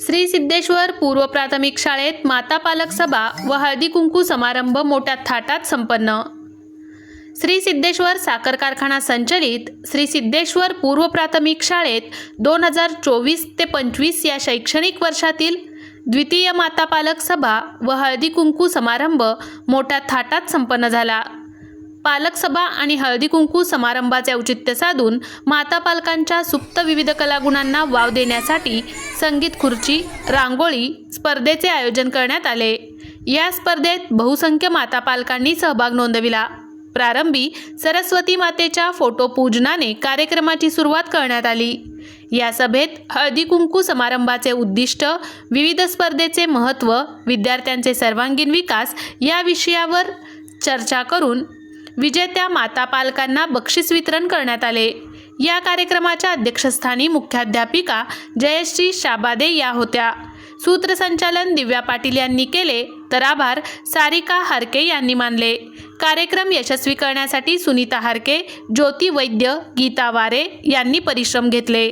श्री सिद्धेश्वर पूर्व प्राथमिक शाळेत माता पालक सभा व हळदी कुंकू समारंभ मोठ्या थाटात संपन्न. श्री सिद्धेश्वर साखर कारखाना संचलित श्री सिद्धेश्वर पूर्व प्राथमिक शाळेत दोन हजार चोवीस ते पंचवीस या शैक्षणिक वर्षातील द्वितीय माता पालक सभा व हळदी कुंकू समारंभ मोठ्या थाटात संपन्न झाला. पालक सभा आणि हळदी कुंकू समारंभाचे औचित्य साधून माता पालकांच्या सुप्त विविध कलागुणांना वाव देण्यासाठी संगीत खुर्ची रांगोळी स्पर्धेचे आयोजन करण्यात आले. या स्पर्धेत बहुसंख्य माता पालकांनी सहभाग नोंदविला. प्रारंभी सरस्वती मातेच्या फोटो पूजनाने कार्यक्रमाची सुरुवात करण्यात आली. या सभेत हळदी कुंकू समारंभाचे उद्दिष्ट विविध स्पर्धेचे महत्त्व विद्यार्थ्यांचे सर्वांगीण विकास या विषयावर चर्चा करून विजेत्या माता पालकांना बक्षीस वितरण करण्यात आले. या कार्यक्रमाच्या अध्यक्षस्थानी मुख्याध्यापिका जयश्री शाबादे या होत्या. सूत्रसंचालन दिव्या पाटील यांनी केले तर आभार सारिका हारके यांनी मानले. कार्यक्रम यशस्वी करण्यासाठी सुनीता हारके ज्योती वैद्य गीता वारे यांनी परिश्रम घेतले.